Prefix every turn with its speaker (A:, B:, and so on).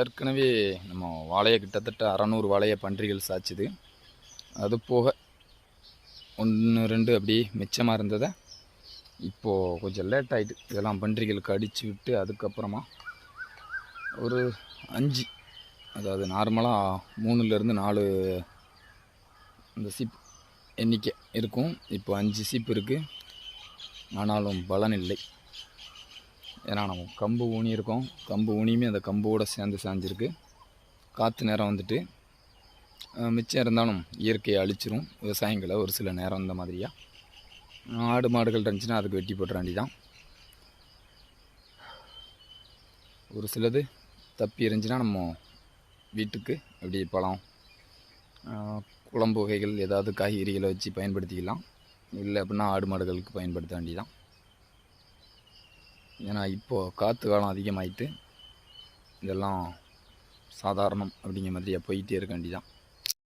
A: ஏற்கனவே நம்ம வாழையை கிட்டத்தட்ட அறநூறு வாழையை பன்றிகள் சாய்ச்சிது. அது போக ஒன்று ரெண்டு அப்படியே மிச்சமாக இருந்ததை இப்போது கொஞ்சம் லேட் ஆகிட்டு இதெல்லாம் பன்றிகளுக்கு அடித்து விட்டு அதுக்கப்புறமா ஒரு அஞ்சு அதாவது நார்மலாக மூணுலேருந்து நாலு இந்த சீப் எண்ணிக்கை இருக்கும். இப்போ அஞ்சு சீப்பு இருக்குது ஆனாலும் பலன் இல்லை. ஏன்னா நம்ம கம்பு ஊனி இருக்கோம் கம்பு ஊனியுமே அந்த கம்போடு சேர்ந்து சாஞ்சிருக்கு. காற்று நேரம் வந்துட்டு மிச்சம் இருந்தாலும் இயற்கையை அழிச்சிரும். விவசாயங்களை ஒரு சில நேரம் இந்த மாதிரியா. ஆடு மாடுகள் இருந்துச்சுன்னா அதுக்கு வெட்டி போட்டுற வேண்டிதான். ஒரு சிலது தப்பி இருந்துச்சுன்னா நம்ம வீட்டுக்கு அப்படி பழம் குழம்பு வகைகள் ஏதாவது காய்கறிகளை வச்சு பயன்படுத்திக்கலாம். இல்லை அப்படின்னா ஆடு மாடுகளுக்கு பயன்படுத்த வேண்டியதான் ஏன்னா இப்போது காற்று காலம் அதிகமாயிட்டு இதெல்லாம் சாதாரணம் அப்படிங்கிற மாதிரியே போயிட்டே இருக்க வேண்டிதான்